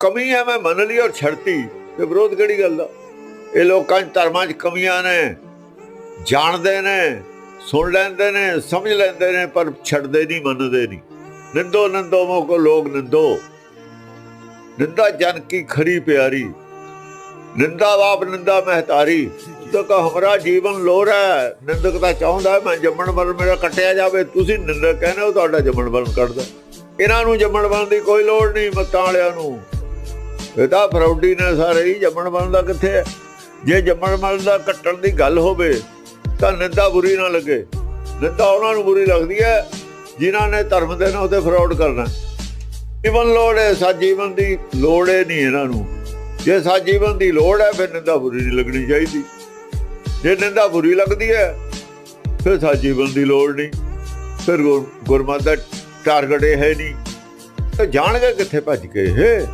ਕਮੀ ਹੈ, ਮੈਂ ਮੰਨ ਲਈ ਔਰ ਛੱਡਤੀ, ਤੇ ਵਿਰੋਧ ਕਿਹੜੀ ਗੱਲ ਦਾ? ਇਹ ਲੋਕਾਂ 'ਚ ਧਰਮਾਂ 'ਚ ਕਮੀਆਂ ਨੇ, ਜਾਣਦੇ ਨੇ, ਸੁਣ ਲੈਂਦੇ ਨੇ, ਸਮਝ ਲੈਂਦੇ ਨੇ, ਪਰ ਛੱਡਦੇ ਨਹੀਂ, ਮੰਨਦੇ ਨਹੀਂ। ਨਿੰਦੋ ਨਿੰਦੋ ਮੋ ਕੋ ਲੋਗ ਨਿੰਦੋ। ਨਿੰਦਾ ਜਨ ਕੀ ਖਰੀ ਪਿਆਰੀ। ਨਿੰਦਾ ਬਾਪ, ਨਿੰਦਾ ਮਹਤਾਰੀ। ਤਾਂ ਕਹ ਹਮਰਾ ਜੀਵਨ ਲੋਰ ਹੈ, ਨਿੰਦਕ ਤਾਂ ਚਾਹੁੰਦਾ, ਮੈਂ ਜੰਮਣ ਮਰਨ ਮੇਰਾ ਕੱਟਿਆ ਜਾਵੇ, ਤੁਸੀਂ ਨਿੰਦਕ ਕਹਿੰਦੇ ਹੋ, ਤੁਹਾਡਾ ਜੰਮਣ ਮਰਨ ਕੱਟਦਾ ਇਹਨਾਂ ਨੂੰ ਜੰਮਣ ਮਰਨ ਦੀ ਕੋਈ ਲੋੜ ਨਹੀਂ, ਮੱਤਾਂ ਵਾਲਿਆਂ ਨੂੰ। ਇਹ ਤਾਂ ਫਰੌਡੀ ਨੇ ਸਾਰੇ ਹੀ ਜੰਮਣ ਬਣਦਾ ਕਿੱਥੇ ਹੈ? ਜੇ ਜੰਮਣ ਬਣਦਾ ਕੱਟਣ ਦੀ ਗੱਲ ਹੋਵੇ, ਤਾਂ ਨਿੰਦਾ ਬੁਰੀ ਨਾ ਲੱਗੇ। ਨਿੰਦਾ ਉਹਨਾਂ ਨੂੰ ਬੁਰੀ ਲੱਗਦੀ ਹੈ, ਜਿਨ੍ਹਾਂ ਨੇ ਧਰਮ ਦੇ ਨਾਂ ਉਤੇ ਫਰਾਡ ਕਰਨਾ ਜੀਵਨ ਲੋੜ ਹੈ ਸਾ ਜੀਵਨ ਦੀ ਲੋੜ ਹੈ ਨਹੀਂ ਇਹਨਾਂ ਨੂੰ। ਜੇ ਸਾ ਜੀਵਨ ਦੀ ਲੋੜ ਹੈ, ਫਿਰ ਨਿੰਦਾ ਬੁਰੀ ਨਹੀਂ ਲੱਗਣੀ ਚਾਹੀਦੀ। ਜੇ ਨਿੰਦਾ ਬੁਰੀ ਲੱਗਦੀ ਹੈ, ਫਿਰ ਸਾ ਜੀਵਨ ਦੀ ਲੋੜ ਨਹੀਂ। ਫਿਰ ਗੁਰ- ਗੁਰਮਤਿ ਦਾ ਟਾਰਗੇਟ ਇਹ ਹੈ ਨਹੀਂ। ਤਾਂ ਜਾਣਗੇ ਕਿੱਥੇ ਭੱਜ ਕੇ ਇਹ?